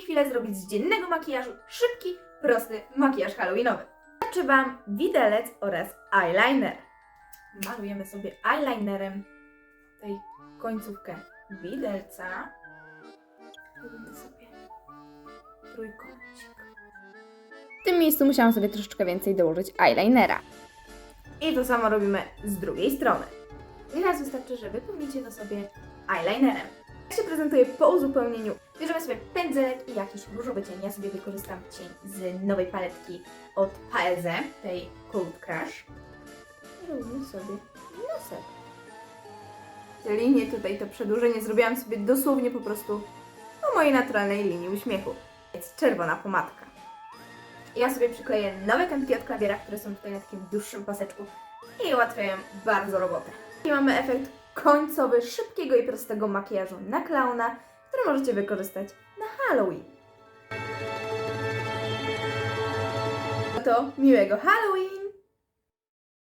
chwilę zrobić z dziennego makijażu szybki, prosty makijaż halloweenowy. Wystarczy Wam widelec oraz eyeliner. Malujemy sobie eyelinerem tej końcówkę widelca. Robimy sobie trójkącik. W tym miejscu musiałam sobie troszeczkę więcej dołożyć eyelinera. I to samo robimy z drugiej strony. Teraz wystarczy, że wypełnicie to sobie eyelinerem. Jak się prezentuje po uzupełnieniu, bierzemy sobie pędzelek i jakiś różowy cień. Ja sobie wykorzystam cień z nowej paletki od Paeze, tej Cold Crush. Robimy sobie nosek. Te linie tutaj, to przedłużenie zrobiłam sobie dosłownie po prostu po mojej naturalnej linii uśmiechu. Jest czerwona pomadka. Ja sobie przykleję nowe kantki od klawiera, które są tutaj na takim dłuższym paseczku i ułatwiają bardzo robotę. I mamy efekt końcowy szybkiego i prostego makijażu na klauna, który możecie wykorzystać na Halloween. No to miłego Halloween!